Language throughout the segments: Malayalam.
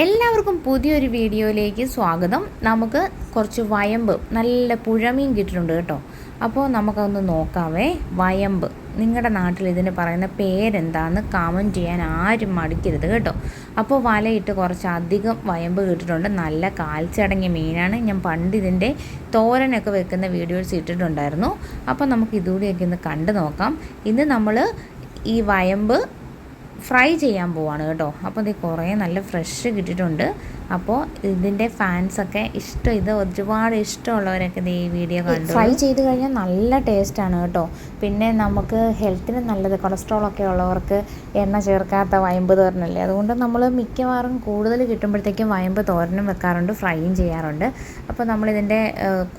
എല്ലാവർക്കും പുതിയൊരു വീഡിയോയിലേക്ക് സ്വാഗതം. നമുക്ക് കുറച്ച് വയമ്പ് നല്ല പുഴമീൻ കിട്ടിയിട്ടുണ്ട് കേട്ടോ. അപ്പോൾ നമുക്കൊന്ന് നോക്കാവേ. വയമ്പ് നിങ്ങളുടെ നാട്ടിൽ ഇതിന് പറയുന്ന പേരെന്താന്ന് കമന്റ് ചെയ്യാൻ ആരും മടിക്കരുത് കേട്ടോ. അപ്പോൾ വലയിട്ട് കുറച്ച് അധികം വയമ്പ് കിട്ടിയിട്ടുണ്ട്. നല്ല കാൽച്ചടങ്ങിയ മീനാണ്. ഞാൻ പണ്ട് ഇതിന്റെ തോരനൊക്കെ വെക്കുന്ന വീഡിയോസ് ഇട്ടിട്ടുണ്ടായിരുന്നു. അപ്പോൾ നമുക്ക് ഇതുകൂടിയൊക്കെ ഒന്ന് കണ്ടു നോക്കാം. ഇന്ന് നമ്മൾ ഈ വയമ്പ് ഫ്രൈ ചെയ്യാൻ പോവാണ് കേട്ടോ. അപ്പോൾ ഇത് കുറേ നല്ല ഫ്രഷ് കിട്ടിയിട്ടുണ്ട്. അപ്പോൾ ഇതിന്റെ ഫാൻസൊക്കെ ഇഷ്ടം ഇത് ഒരുപാട് ഇഷ്ടമുള്ളവരൊക്കെ ഇത് ഈ വീഡിയോ കണ്ടു. ഫ്രൈ ചെയ്ത് കഴിഞ്ഞാൽ നല്ല ടേസ്റ്റാണ് കേട്ടോ. പിന്നെ നമുക്ക് ഹെൽത്തിന് നല്ലത് കൊളസ്ട്രോളൊക്കെ ഉള്ളവർക്ക് എണ്ണ ചേർക്കാത്ത വയമ്പ് തോരനല്ലേ? അതുകൊണ്ട് നമ്മൾ മിക്കവാറും കൂടുതൽ കിട്ടുമ്പോഴത്തേക്കും വയമ്പ് തോരനും വെക്കാറുണ്ട് ഫ്രൈയും ചെയ്യാറുണ്ട്. അപ്പോൾ നമ്മളിതിന്റെ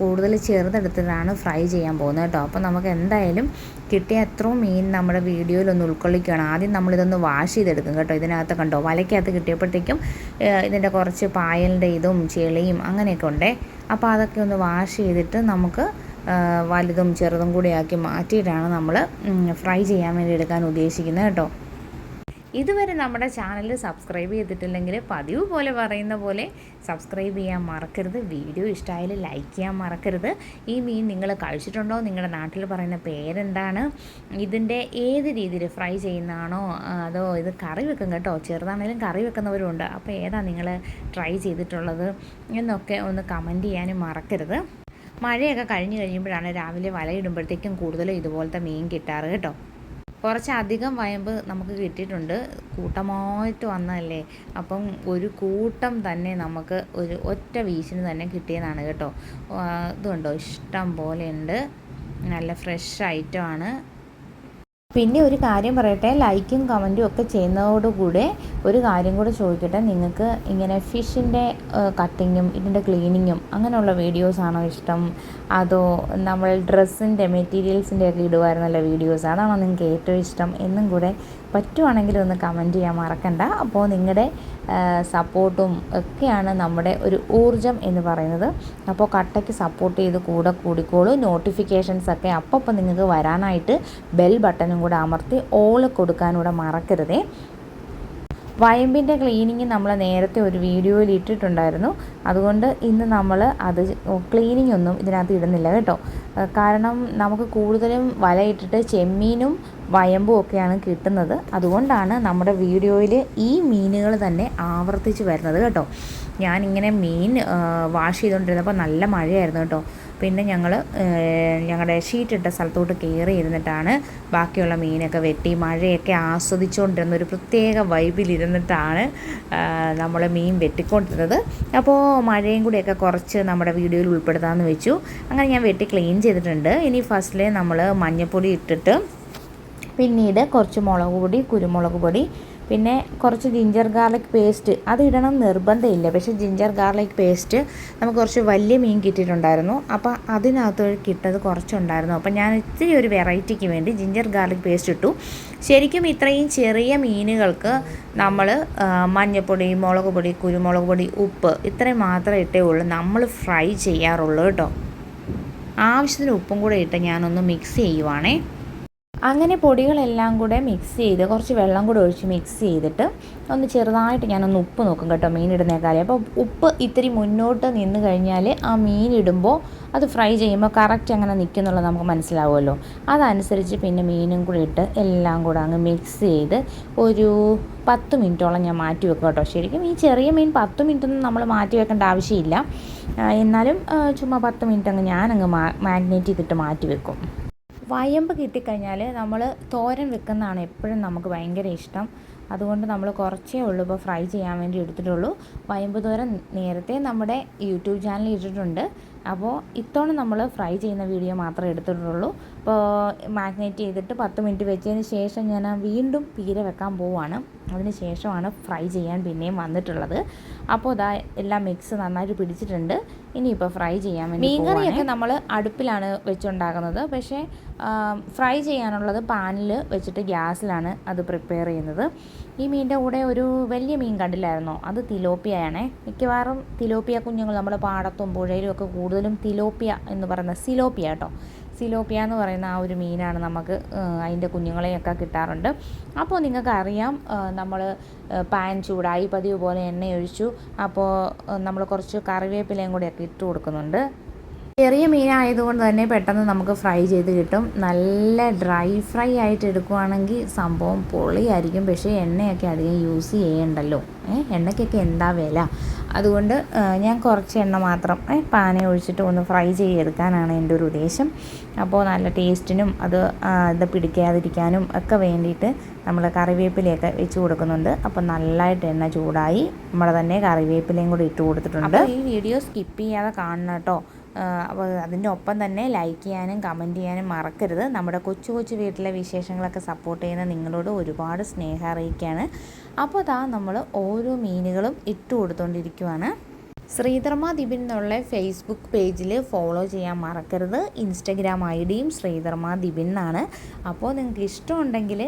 കൂടുതൽ ചെറുതെടുത്തിട്ടാണ് ഫ്രൈ ചെയ്യാൻ പോകുന്നത് കേട്ടോ. അപ്പോൾ നമുക്ക് എന്തായാലും കിട്ടിയ അത്രയും മീൻ നമ്മുടെ വീഡിയോയിൽ ഒന്ന് ഉൾക്കൊള്ളിക്കുകയാണ്. ആദ്യം നമ്മളിതൊന്ന് വാഷ് ചെയ്തെടുക്കും കേട്ടോ ഇതിനകത്ത് കണ്ടോ? വലയ്ക്കകത്ത് കിട്ടിയപ്പോഴത്തേക്കും ഇതിന്റെ കുറച്ച് പായലിന്റെ ഇതും ചെളിയും അങ്ങനെയൊക്കെ ഉണ്ടേ. അപ്പോൾ അതൊക്കെ ഒന്ന് വാഷ് ചെയ്തിട്ട് നമുക്ക് വലുതും ചെറുതും കൂടി ആക്കി മാറ്റിയിട്ടാണ് നമ്മൾ ഫ്രൈ ചെയ്യാൻ വേണ്ടി എടുക്കാൻ ഉദ്ദേശിക്കുന്നത് കേട്ടോ. ഇതുവരെ നമ്മുടെ ചാനൽ സബ്സ്ക്രൈബ് ചെയ്തിട്ടില്ലെങ്കിൽ പതിവ് പോലെ പറയുന്ന പോലെ സബ്സ്ക്രൈബ് ചെയ്യാൻ മറക്കരുത്. വീഡിയോ ഇഷ്ടമായാലും ലൈക്ക് ചെയ്യാൻ മറക്കരുത്. ഈ മീൻ നിങ്ങൾ കഴിച്ചിട്ടുണ്ടോ? നിങ്ങളുടെ നാട്ടിൽ പറയുന്ന പേരെന്താണ്? ഇതിന്റെ ഏത് രീതിയിൽ ഫ്രൈ ചെയ്യുന്നതാണോ? അതോ ഇത് കറി വെക്കും കേട്ടോ? ചെറുതാണെങ്കിലും കറി വെക്കുന്നവരുണ്ട് അപ്പോൾ ഏതാ നിങ്ങൾ ട്രൈ ചെയ്തിട്ടുള്ളത് എന്നൊക്കെ ഒന്ന് കമന്റ് ചെയ്യാനും മറക്കരുത്. മഴയൊക്കെ കഴിഞ്ഞ് കഴിയുമ്പോഴാണ് രാവിലെ വലയിടുമ്പോഴത്തേക്കും കൂടുതലും ഇതുപോലത്തെ മീൻ കിട്ടാറ് കേട്ടോ. കുറച്ചധികം വയമ്പ് നമുക്ക് കിട്ടിയിട്ടുണ്ട്. കൂട്ടമായിട്ട് വന്നതല്ലേ? അപ്പം ഒരു കൂട്ടം തന്നെ നമുക്ക് ഒരു ഒറ്റ വീശിന് തന്നെ കിട്ടിയതാണ് കേട്ടോ. ഇതുണ്ടോ? ഇഷ്ടം പോലെ ഉണ്ട്. നല്ല ഫ്രഷ് ഐറ്റമാണ് പിന്നെ ഒരു കാര്യം പറയട്ടെ ലൈക്കും കമന്റും ഒക്കെ ചെയ്യുന്നതോടുകൂടെ ഒരു കാര്യം കൂടെ ചോദിക്കട്ടെ. നിങ്ങൾക്ക് ഇങ്ങനെ ഫിഷിന്റെ കട്ടിങ്ങും ഇതിന്റെ ക്ലീനിങ്ങും അങ്ങനെയുള്ള വീഡിയോസാണോ ഇഷ്ടം? അതോ നമ്മൾ ഡ്രസ്സിന്റെ മെറ്റീരിയൽസിന്റെ ഒക്കെ ഇടുമായിരുന്നല്ലോ വീഡിയോസ് അതാണോ നിങ്ങൾക്ക് ഏറ്റവും ഇഷ്ടം? എന്നും കൂടെ പറ്റുവാണെങ്കിൽ ഒന്ന് കമന്റ് ചെയ്യാൻ മറക്കണ്ട. അപ്പോൾ നിങ്ങളുടെ സപ്പോർട്ടും ഒക്കെയാണ് നമ്മുടെ ഒരു ഊർജം എന്ന് പറയുന്നത്. അപ്പോൾ കട്ടയ്ക്ക് സപ്പോർട്ട് ചെയ്ത് കൂടെ കൂടിക്കോളൂ. നോട്ടിഫിക്കേഷൻസ് ഒക്കെ അപ്പം നിങ്ങൾക്ക് വരാനായിട്ട് ബെൽ ബട്ടണും കൂടെ അമർത്തി ഓൾ കൊടുക്കാനൂടെ മറക്കരുതേ. വയമ്പിന്റെ ക്ലീനിങ് നമ്മൾ നേരത്തെ ഒരു വീഡിയോയിൽ ഇട്ടിട്ടുണ്ടായിരുന്നു. അതുകൊണ്ട് ഇന്ന് നമ്മൾ അത് ക്ലീനിങ് ഒന്നും ഇതിനകത്ത് ഇടുന്നില്ല കേട്ടോ. കാരണം നമുക്ക് കൂടുതലും വലയിട്ടിട്ട് ചെമ്മീനും വയമ്പും ഒക്കെയാണ് കിട്ടുന്നത്. അതുകൊണ്ടാണ് നമ്മുടെ വീഡിയോയിൽ ഈ മീനുകൾ തന്നെ ആവർത്തിച്ച് വരുന്നത് കേട്ടോ. ഞാനിങ്ങനെ മീൻ വാഷ് ചെയ്തുകൊണ്ടിരുന്നപ്പോൾ നല്ല മഴയായിരുന്നു കേട്ടോ. പിന്നെ ഞങ്ങൾ ഞങ്ങളുടെ ഷീറ്റിട്ട സ്ഥലത്തോട്ട് കയറി ഇരുന്നിട്ടാണ് ബാക്കിയുള്ള മീനൊക്കെ വെട്ടി മഴയൊക്കെ ആസ്വദിച്ചുകൊണ്ടിരുന്ന ഒരു പ്രത്യേക വൈബിലിരുന്നിട്ടാണ് നമ്മൾ മീൻ വെട്ടിക്കൊണ്ടിരുന്നത്. അപ്പോൾ മഴയും കൂടിയൊക്കെ കുറച്ച് നമ്മുടെ വീഡിയോയിൽ ഉൾപ്പെടുത്താമെന്ന് വെച്ചു. അങ്ങനെ ഞാൻ വെട്ടി ക്ലീൻ ചെയ്തിട്ടുണ്ട്. ഇനി ഫസ്റ്റിൽ നമ്മൾ മഞ്ഞപ്പൊടി ഇട്ടിട്ട് പിന്നീട് കുറച്ച് മുളക് പൊടി കുരുമുളക് പൊടി പിന്നെ കുറച്ച് ജിഞ്ചർ ഗാർലിക് പേസ്റ്റ് അത് ഇടണം നിർബന്ധമില്ല. പക്ഷേ ജിഞ്ചർ ഗാർലിക് പേസ്റ്റ് നമുക്ക് കുറച്ച് വലിയ മീൻ കിട്ടിയിട്ടുണ്ടായിരുന്നു. അപ്പോൾ അതിനകത്ത് കിട്ടത് കുറച്ചുണ്ടായിരുന്നു. അപ്പോൾ ഞാൻ ഇത്തിരി ഒരു വെറൈറ്റിക്ക് വേണ്ടി ജിഞ്ചർ ഗാർലിക് പേസ്റ്റ് ഇട്ടു. ശരിക്കും ഇത്രയും ചെറിയ മീനുകൾക്ക് നമ്മൾ മഞ്ഞൾപ്പൊടി മുളക് പൊടി കുരുമുളക് പൊടി ഉപ്പ് ഇത്രയും മാത്രമേ ഇട്ടേ ഉള്ളൂ. നമ്മൾ ഫ്രൈ ചെയ്യാറുള്ളൂ കേട്ടോ. ആവശ്യത്തിന് ഉപ്പും കൂടെ ഇട്ട് ഞാനൊന്ന് മിക്സ് ചെയ്യുവാണേ. അങ്ങനെ പൊടികളെല്ലാം കൂടെ മിക്സ് ചെയ്ത് കുറച്ച് വെള്ളം കൂടെ ഒഴിച്ച് മിക്സ് ചെയ്തിട്ട് ഒന്ന് ചെറുതായിട്ട് ഞാനൊന്ന് ഉപ്പ് നോക്കും കേട്ടോ മീൻ കാര്യം അപ്പോൾ ഉപ്പ് ഇത്തിരി മുന്നോട്ട് നിന്ന് കഴിഞ്ഞാൽ ആ മീൻ ഇടുമ്പോൾ അത് ഫ്രൈ ചെയ്യുമ്പോൾ കറക്റ്റ് അങ്ങനെ നിൽക്കുന്നുള്ളത് നമുക്ക് മനസ്സിലാവുമല്ലോ. അതനുസരിച്ച് പിന്നെ മീനും കൂടി ഇട്ട് എല്ലാം കൂടെ അങ്ങ് മിക്സ് ചെയ്ത് ഒരു പത്ത് മിനിറ്റോളം ഞാൻ മാറ്റി വെക്കും കേട്ടോ. ശരിക്കും ഈ ചെറിയ മീൻ പത്ത് മിനിറ്റൊന്നും നമ്മൾ മാറ്റി വെക്കേണ്ട ആവശ്യമില്ല. എന്നാലും ചുമ്മാ പത്ത് മിനിറ്റ് അങ്ങ് ഞാനങ്ങ് മാഗ്നേറ്റ് ചെയ്തിട്ട് മാറ്റി വെക്കും. വയമ്പ് കിട്ടിക്കഴിഞ്ഞാൽ നമ്മൾ തോരൻ വെക്കുന്നതാണ് എപ്പോഴും നമുക്ക് ഭയങ്കര ഇഷ്ടം. അതുകൊണ്ട് നമ്മൾ കുറച്ചേ ഉള്ളൂ ഇപ്പോൾ ഫ്രൈ ചെയ്യാൻ വേണ്ടി എടുത്തിട്ടുള്ളൂ. വയമ്പ് തോരൻ നേരത്തെ നമ്മുടെ യൂട്യൂബ് ചാനലിൽ ഇട്ടിട്ടുണ്ട്. അപ്പോൾ ഇത്തവണ നമ്മൾ ഫ്രൈ ചെയ്യുന്ന വീഡിയോ മാത്രമേ എടുത്തിട്ടുള്ളൂ. അപ്പോൾ മാഗ്നേറ്റ് ചെയ്തിട്ട് പത്ത് മിനിറ്റ് വെച്ചതിന് ശേഷം ഞാൻ വീണ്ടും പീര വെക്കാൻ പോവുകയാണ് അതിന് ശേഷമാണ് ഫ്രൈ ചെയ്യാൻ പിന്നെയും വന്നിട്ടുള്ളത്. അപ്പോൾ ഇതാ എല്ലാം മിക്സ് നന്നായിട്ട് പിടിച്ചിട്ടുണ്ട്. ഇനിയിപ്പോൾ ഫ്രൈ ചെയ്യാൻ വേണ്ടി മീൻകറിയൊക്കെ നമ്മൾ അടുപ്പിലാണ് വെച്ചുണ്ടാക്കുന്നത്. പക്ഷേ ഫ്രൈ ചെയ്യാനുള്ളത് പാനിൽ വെച്ചിട്ട് ഗ്യാസിലാണ് അത് പ്രിപ്പയർ ചെയ്യുന്നത്. ഈ മീനിന്റെ കൂടെ ഒരു വലിയ മീൻ കണ്ടില്ലായിരുന്നോ? അത് തിലോപ്പിയാണേ മിക്കവാറും തിലോപ്പിയ കുഞ്ഞുങ്ങൾ നമ്മൾ പാടത്തും പുഴയിലും ഒക്കെ കൂടുതലും തിലോപ്പിയ എന്ന് പറയുന്ന സിലോപ്പിയ കേട്ടോ. സിലോപ്പിയ എന്ന് പറയുന്ന ആ ഒരു മീനാണ് നമുക്ക് അതിന്റെ കുഞ്ഞുങ്ങളെയൊക്കെ കിട്ടാറുണ്ട്. അപ്പോൾ നിങ്ങൾക്ക് അറിയാം നമ്മൾ പാൻ ചൂടായി പതിവ് പോലെ എണ്ണ ഒഴിച്ചു അപ്പോൾ നമ്മൾ കുറച്ച് കറിവേപ്പിലയും കൂടെയൊക്കെ ഇട്ട് കൊടുക്കുന്നുണ്ട് ചെറിയ മീനായതുകൊണ്ട് തന്നെ പെട്ടെന്ന് നമുക്ക് ഫ്രൈ ചെയ്ത് കിട്ടും. നല്ല ഡ്രൈ ഫ്രൈ ആയിട്ട് എടുക്കുവാണെങ്കിൽ സംഭവം പൊളിയായിരിക്കും. പക്ഷേ എണ്ണയൊക്കെ അധികം യൂസ് ചെയ്യണ്ടല്ലോ. ഏഹ് എണ്ണയ്ക്കൊക്കെ എന്താ വില? അതുകൊണ്ട് ഞാൻ കുറച്ച് എണ്ണ മാത്രം പാനെ ഒഴിച്ചിട്ട് ഒന്ന് ഫ്രൈ ചെയ്തെടുക്കാനാണ് എന്റെ ഒരു ഉദ്ദേശം. അപ്പോൾ നല്ല ടേസ്റ്റിനും അത് ഇത് പിടിക്കാതിരിക്കാനും ഒക്കെ വേണ്ടിയിട്ട് നമ്മൾ കറിവേപ്പിലയൊക്കെ വെച്ച് കൊടുക്കുന്നുണ്ട്. അപ്പോൾ നല്ലതായിട്ട് എണ്ണ ചൂടായി. നമ്മൾ തന്നെ കറിവേപ്പിലയും കൂടി ഇട്ട് കൊടുത്തിട്ടുണ്ട്. ഈ വീഡിയോ സ്കിപ്പ് ചെയ്യാതെ കാണണം കേട്ടോ. അപ്പോൾ അതിന്റെ ഒപ്പം തന്നെ ലൈക്ക് ചെയ്യാനും കമന്റ് ചെയ്യാനും മറക്കരുത്. നമ്മുടെ കൊച്ചു കൊച്ചു വീട്ടിലെ വിശേഷങ്ങളൊക്കെ സപ്പോർട്ട് ചെയ്യുന്ന നിങ്ങളോട് ഒരുപാട് സ്നേഹം അറിയിക്കുകയാണ്. അപ്പോൾ അതാ നമ്മൾ ഓരോ മീനുകളും ഇട്ട് കൊടുത്തുകൊണ്ടിരിക്കുവാണ് ശ്രീധർമ്മ ദ്വീപിൽ നിന്നുള്ള ഫേസ്ബുക്ക് പേജിൽ ഫോളോ ചെയ്യാൻ മറക്കരുത്. ഇൻസ്റ്റഗ്രാം ഐ ഡിയും ശ്രീധർമ്മ ദിബിൻ എന്നാണ്. അപ്പോൾ നിങ്ങൾക്ക് ഇഷ്ടമുണ്ടെങ്കിൽ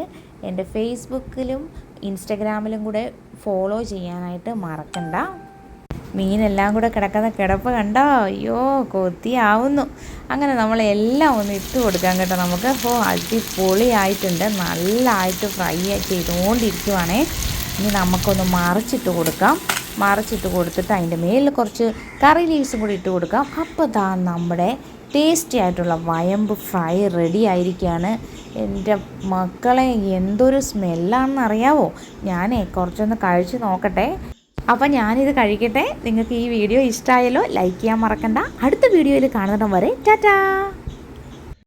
എന്റെ ഫേസ്ബുക്കിലും ഇൻസ്റ്റഗ്രാമിലും കൂടെ ഫോളോ ചെയ്യാനായിട്ട് മറക്കണ്ട. മീനെല്ലാം കൂടെ കിടക്കുന്ന കിടപ്പ് കണ്ടോ? അയ്യോ കൊത്തിയാവുന്നു അങ്ങനെ നമ്മളെല്ലാം ഒന്ന് ഇട്ട് കൊടുക്കാൻ കേട്ടോ. നമുക്ക് അപ്പോൾ അടിപൊളിയായിട്ടുണ്ട്. നല്ലതായിട്ട് ഫ്രൈ ചെയ്തുകൊണ്ടിരിക്കുവാണേ. ഇനി നമുക്കൊന്ന് മറിച്ചിട്ട് കൊടുക്കാം. മറിച്ചിട്ട് കൊടുത്തിട്ട് അതിന്റെ മേലിൽ കുറച്ച് കറി ലീവ്സും കൂടി ഇട്ട് കൊടുക്കാം. അപ്പോൾ ദാ നമ്മുടെ ടേസ്റ്റി ആയിട്ടുള്ള വയമ്പ് ഫ്രൈ റെഡി ആയിരിക്കുകയാണ്. എന്റെ മക്കളെ എന്തൊരു സ്മെല്ലാണെന്ന് അറിയാവോ ഞാനേ കുറച്ചൊന്ന് കഴിച്ച് നോക്കട്ടെ. അപ്പം ഞാനിത് കഴിക്കട്ടെ. നിങ്ങൾക്ക് ഈ വീഡിയോ ഇഷ്ടമായല്ലോ ലൈക്ക് ചെയ്യാൻ മറക്കണ്ട. അടുത്ത വീഡിയോയിൽ കാണുന്നിടം വരെ ടാറ്റാ!